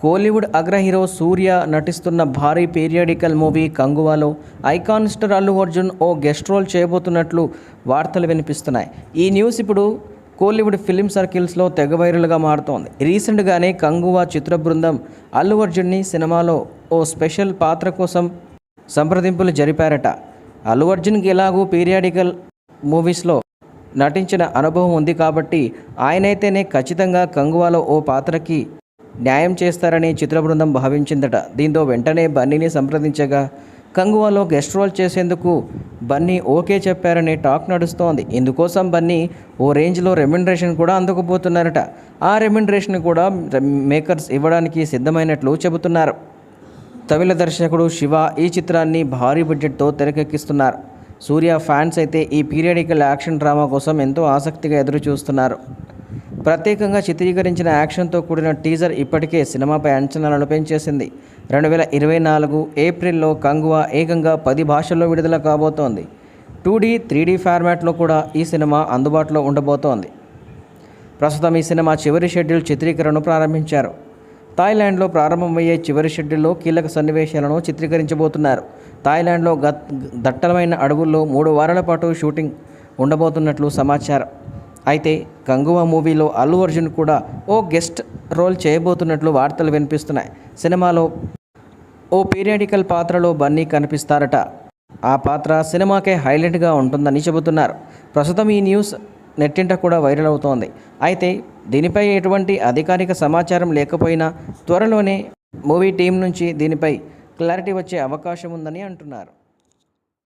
కోలీవుడ్ అగ్ర హీరో సూర్య నటిస్తున్న భారీ పీరియాడికల్ మూవీ కంగువాలో ఐకాన్ స్టార్ అల్లు అర్జున్ ఓ గెస్ట్ రోల్ చేయబోతున్నట్లు వార్తలు వినిపిస్తున్నాయి. ఈ న్యూస్ ఇప్పుడు కోలీవుడ్ ఫిలిం సర్కిల్స్లో తెగ వైరల్గా మారుతోంది. రీసెంట్గానే కంగువా చిత్ర బృందం అల్లు అర్జున్ని సినిమాలో ఓ స్పెషల్ పాత్ర కోసం సంప్రదింపులు జరిపారట. అల్లు అర్జున్కి ఎలాగూ పీరియాడికల్ మూవీస్లో నటించిన అనుభవం ఉంది కాబట్టి ఆయనైతేనే ఖచ్చితంగా కంగువాలో ఓ పాత్రకి న్యాయం చేస్తారని చిత్ర బృందం భావించిందట. దీంతో వెంటనే బన్నీని సంప్రదించగా కంగువాలో గెస్ట్ రోల్ చేసేందుకు బన్నీ ఓకే చెప్పారనే టాక్ నడుస్తోంది. ఇందుకోసం బన్నీ ఓ రేంజ్లో రెమ్యునరేషన్ కూడా అందుకుపోతున్నారట. ఆ రెమ్యునరేషన్ కూడా మేకర్స్ ఇవ్వడానికి సిద్ధమైనట్లు చెబుతున్నారు. తమిళ దర్శకుడు శివ ఈ చిత్రాన్ని భారీ బడ్జెట్తో తెరకెక్కిస్తున్నారు. సూర్య ఫ్యాన్స్ అయితే ఈ పీరియడికల్ యాక్షన్ డ్రామా కోసం ఎంతో ఆసక్తిగా ఎదురు చూస్తున్నారు ప్రత్యేకంగా చిత్రీకరించిన యాక్షన్తో కూడిన టీజర్ ఇప్పటికే సినిమాపై అంచనాలను పెంచేసింది. రెండు వేల ఇరవై నాలుగు ఏప్రిల్లో కంగువా ఏకంగా పది భాషల్లో విడుదల కాబోతోంది. టూ డీ త్రీ డీ ఫార్మాట్లో కూడా ఈ సినిమా అందుబాటులో ఉండబోతోంది. ప్రస్తుతం ఈ సినిమా చివరి షెడ్యూల్ చిత్రీకరణను ప్రారంభించారు. థాయిలాండ్లో ప్రారంభమయ్యే చివరి షెడ్యూల్లో కీలక సన్నివేశాలను చిత్రీకరించబోతున్నారు. థాయిలాండ్లో గత్ దట్టమైన అడవుల్లో మూడు వారాల పాటు షూటింగ్ ఉండబోతున్నట్లు సమాచారం. అయితే గంగువ మూవీలో అల్లు అర్జున్ కూడా ఓ గెస్ట్ రోల్ చేయబోతున్నట్లు వార్తలు వినిపిస్తున్నాయి. సినిమాలో ఓ పీరియాడికల్ పాత్రలో బన్నీ కనిపిస్తారట. ఆ పాత్ర సినిమాకే హైలైట్గా ఉంటుందని చెబుతున్నారు. ప్రస్తుతం ఈ న్యూస్ నెట్టింట కూడా వైరల్ అవుతోంది. అయితే దీనిపై ఎటువంటి అధికారిక సమాచారం లేకపోయినా త్వరలోనే మూవీ టీం నుంచి దీనిపై క్లారిటీ వచ్చే అవకాశం ఉందని అంటున్నారు.